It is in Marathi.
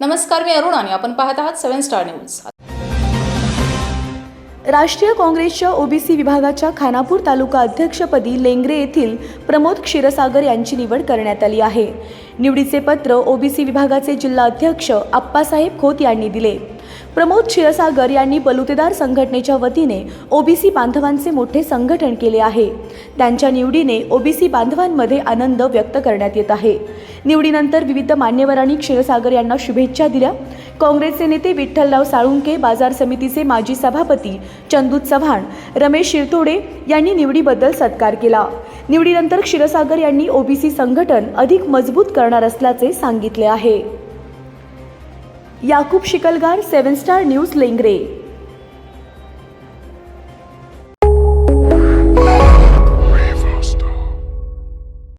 नमस्कार मी अरुण आणि आपण पाहत आहात सेव्हन स्टार न्यूज. राष्ट्रीय काँग्रेसच्या ओबीसी विभागाच्या खानापूर तालुका अध्यक्षपदी लेंगरे येथील प्रमोद क्षीरसागर यांची निवड करण्यात आली आहे. निवडीचे पत्र ओबीसी विभागाचे जिल्हा अध्यक्ष आप्पासाहेब खोत यांनी दिले. प्रमोद क्षीरसागर यांनी बलुतेदार संघटनेच्या वतीने ओबीसी बांधवांचे मोठे संघटन केले आहे. त्यांच्या निवडीने ओबीसी बांधवांमध्ये आनंद व्यक्त करण्यात येत आहे. निवडीनंतर विविध मान्यवरांनी क्षीरसागर यांना शुभेच्छा दिल्या. काँग्रेसचे नेते विठ्ठलराव साळुंके बाजार समितीचे माजी सभापती चंदू चव्हाण रमेश शिरतोडे यांनी निवडीबद्दल सत्कार केला. निवडीनंतर क्षीरसागर यांनी ओबीसी संघटन अधिक मजबूत करणार असल्याचे सांगितले आहे. Yakub Shikalgar seven star news Lengre.